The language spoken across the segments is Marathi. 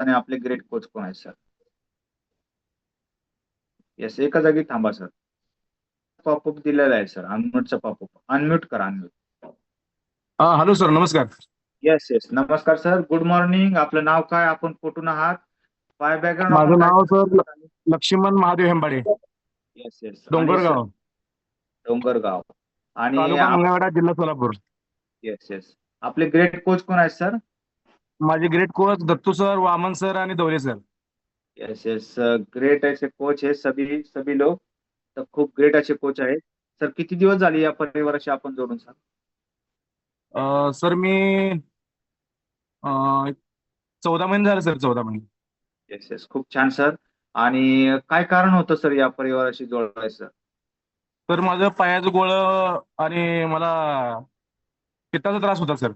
आणि आपले ग्रेट कोच कोण आहेत सर येस एका जागी थांबा सर पॉपअप दिलेला आहे सर अनम्यूटचा पॉपअप अनम्यूट करा अनम्यूट हॅलो सर नमस्कार. येस येस नमस्कार सर गुड मॉर्निंग आपलं नाव काय? आपण कुठून आहात? काय बॅकग्राऊंड माझं नाव sir Laxman Mahadev Hembade. Yes yes Dongargaon. Dongargaon. आणि जिल्हा सोलापूर. येस येस आपले ग्रेट कोच कोण आहेत सर माझे great coach Dattu sir Waman sir आणि Daure sir yes yes great ऐसे कोच है सभी सभी लोग तर खूप ग्रेट असे कोच आहेत. सर किती दिवस झाले या परिवाराशी आपण जोडून सर अं, सर मी चौदा महिने झाले सर चौदा महिने. येस येस खूप छान सर आणि काय कारण होतं सर या परिवाराशी जोडायचं? तर माझं पायाचं गोळं आणि मला पित्ताचा त्रास होता सर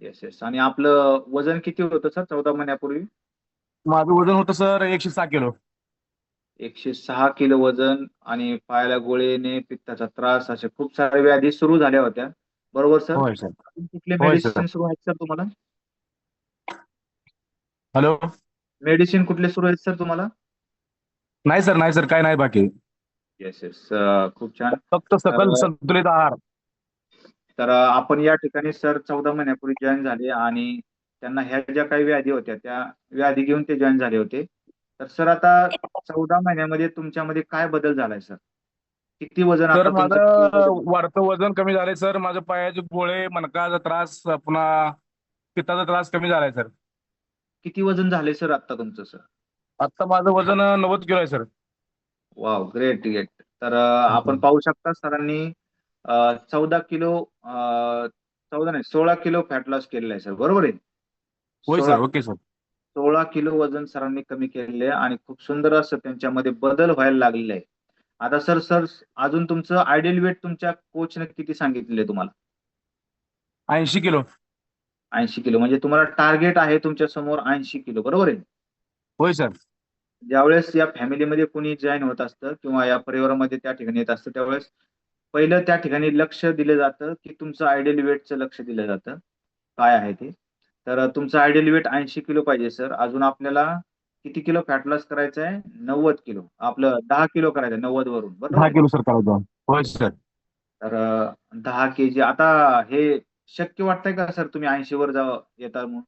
येस येस आणि आपलं वजन किती होतं सर? चौदा महिन्यापूर्वी? माझं वजन होतं सर एकशे सहा किलो. एकशे सहा किलो वजन आणि पायाला गोळेने पित्ताचा त्रास अशा खूप साऱ्या व्याधी सुरू झाल्या होत्या. बरोबर सर? होय सर. अजून कुठले होय, सर. मेडिसिन सुरू आहेत सर तुम्हाला? हॅलो? मेडिसिन कुठले सुरू आहेत सर तुम्हाला? नाही सर नाही सर काय नाही बाकी. येस येस खूप छान. फक्त सकल तर- संतुलित आहार. तर आपण या ठिकाणी सर चौदा महिन्यापूर्वी जॉईन झाले आणि त्यांना ह्या ज्या काही व्याधी होत्या त्या व्याधी घेऊन ते जॉईन झाले होते. तर सर आता चौदा महिन्यामध्ये तुमच्यामध्ये काय बदल झालाय सर? किती वजन तुमचं माझं वाढतं वजन कमी झालंय सर. माझं पायाचे गोळे मणकाचा त्रास पुन्हा पित्ताचा त्रास कमी झालाय सर. किती वजन झाले सर आता तुमचं सर? आता माझं वजन नव्वद किलो आहे सर. Wow great great. तर अ, आपण पाहू शकता सरांनी चौदा किलो चौदा नाही सोळा किलो फॅट लॉस केलेला आहे सर. बरोबर आहे? सर. Okay sir. सोळा किलो वजन सरांनी कमी केलेले आहे आणि खूप सुंदर असं त्यांच्यामध्ये बदल व्हायला लागलेले आहे. आता सर सर अजून तुमचं आयडियल वेट तुमच्या कोचने किती सांगितलेले तुम्हाला? ऐंशी किलो. ऐंशी किलो. म्हणजे तुम्हाला टार्गेट आहे तुमच्यासमोर ऐंशी किलो. बरोबर आहे? होय सर. ज्यावेळेस या फॅमिलीमध्ये कोणी जॉईन होत असतं किंवा या परिवारामध्ये त्या ठिकाणी येत असतं त्यावेळेस पहिलं त्या ठिकाणी लक्ष दिलं जातं की तुमचं आयडियल वेटचं लक्ष दिलं जातं. काय आहे ते? तर तुमचं आयडियल वेट ऐंशी किलो पाहिजे सर अजून आपल्याला किती किलो फॅट लॉस करायचं आहे? नव्वद किलो. आपलं दहा किलो करायचं आहे नव्वद वरून. बरोबर? किलो सर करायचं सर तर दहा के जी आता हे शक्य वाटतंय का सर तुम्ही ऐंशी वर जावं येता म्हणून?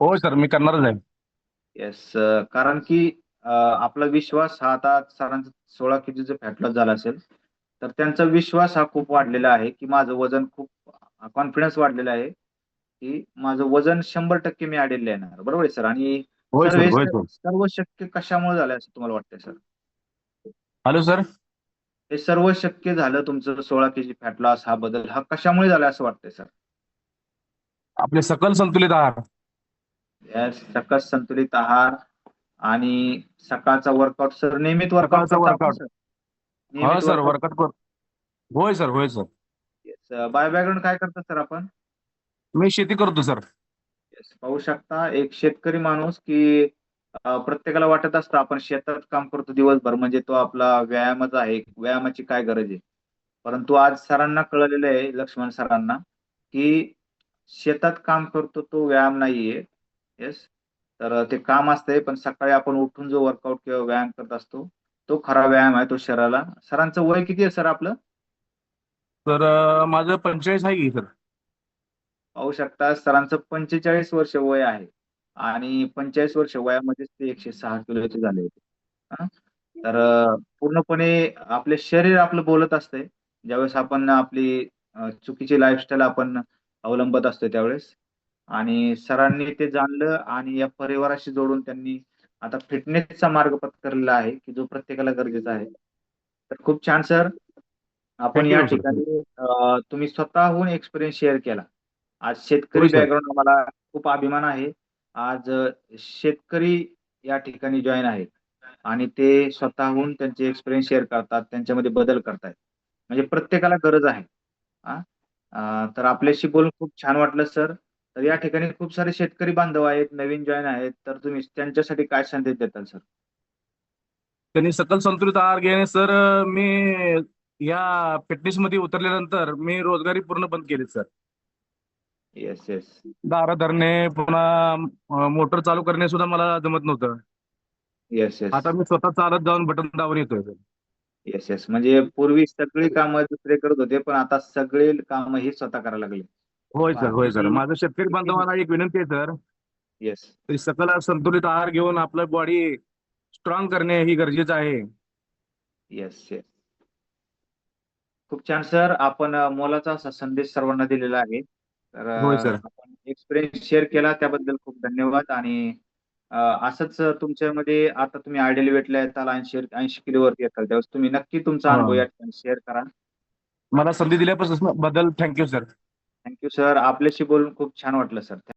होय सर मी करणारच आहे. येस कारण की आपला विश्वास हा आता सरांचा सोळा केजीचं फॅट लॉस झाला असेल. तर त्यांचा विश्वास हा खूप वाढलेला आहे की माझं वजन खूप कॉन्फिडन्स वाढलेला आहे की माझं वजन शंभर टक्के मी आडेल येणार. बरोबर आहे सर? आणि सर्व- सर. सर्व शक्य कशामुळे झालं असं तुम्हाला वाटतंय सर? Hello sir. हे सर्व शक्य झालं तुमचं सोळा केजी फॅट लॉस हा बदल हा कशामुळे झाला असं वाटतंय सर? आपले सकल संतुलित आहार. येस सकस संतुलित आहार आणि सकाळचा वर्कआउट सर नियमित वर्कआउट workout. हो सर वर्कआउट कर होय सर होय सर. बाय बॅकग्राऊंड काय करतो सर आपण? मी शेती करतो सर. पाहू शकता एक शेतकरी माणूस की प्रत्येकाला वाटत असतं आपण शेतात काम करतो दिवसभर म्हणजे तो आपला व्यायामच आहे व्यायामाची काय गरज आहे? परंतु आज सरांना कळलेलं आहे लक्ष्मण सरांना की शेतात काम करतो तो व्यायाम नाहीये. येस तर ते काम असतंय पण सकाळी आपण उठून जो वर्कआउट किंवा व्यायाम करत असतो तो खरा व्यायाम आहे तो शरीराला. सरांचं वय किती आहे सर आपलं? तर माझं पंचेचाळीस आहे की सर. पाहू शकता सरांचं पंचेचाळीस वर्ष वय आहे. आणि पंचेचाळीस वर्ष वयामध्येच ते एकशे सहा किलोचे झाले होते? तर पूर्णपणे आपले शरीर आपलं बोलत असतंय. ज्यावेळेस आपण आपली चुकीची लाईफस्टाईल आपण अवलंबत असतो त्यावेळेस. आणि सरांनी ते जाणलं आणि या परिवाराशी जोडून त्यांनी आता फिटनेसचा मार्ग पत्करलेला आहे की जो प्रत्येकाला गरजेचा आहे. तर खूप छान सर आपण या. ठिकाणी तुम्ही स्वतःहून एक्सपिरियन्स शेअर केला. आज शेतकरी. बॅकग्राऊंड आम्हाला खूप अभिमान आहे. आज शेतकरी या ठिकाणी जॉईन आहेत. आणि ते स्वतःहून त्यांचे एक्सपिरियन्स शेअर करतात त्यांच्यामध्ये बदल करतायत. म्हणजे प्रत्येकाला गरज आहे. तर आपल्याशी बोलून खूप छान वाटलं सर तर या ठिकाणी खूप सारे शेतकरी बांधव आहेत नवीन जॉईन आहेत. तर तुम्ही त्यांच्यासाठी काय संदेश देताल सर त्यांनी सकल संतुलित आहार घेणे सर मी या फिटनेस मध्ये उतरल्यानंतर मी रोजगारी पूर्ण बंद केली सर येस येस दारं धरणे पुन्हा मोटर चालू करणे सुद्धा मला जमत नव्हतं. येस येस आता मी स्वतः चालत जाऊन बटन दाबून येतोय सर. येस येस म्हणजे पूर्वी सगळी कामं दुसरे करत होते पण आता सगळे कामं ही स्वतः करायला लागले. होय सर होय सर. माझं शेतकरी बांधवांना एक विनंती आहे सर. येस की सकल संतुलित आहार घेऊन आपलं बॉडी स्ट्रॉंग करणे ही गरजेचं आहे. येस येस खूप छान सर. आपण अ, मोलाचा असा संदेश सर्वांना दिलेला आहे. तर अ, होय, सर. आपण एक्सपिरियन्स शेअर केला त्याबद्दल खूप धन्यवाद. आणि अ, असंच तुमच्यामध्ये आता तुम्ही आयडियल वेटला येताल ऐंशी ऐंशी किलो वरती येताल त्यावेळेस तुम्ही नक्की तुमचा हा. अनुभव या ठिकाणी शेअर करा. मला संधी दिल्यापासून बद्दल थँक्यू सर थँक्यू सर. आपल्याशी बोलून खूप छान वाटलं सर.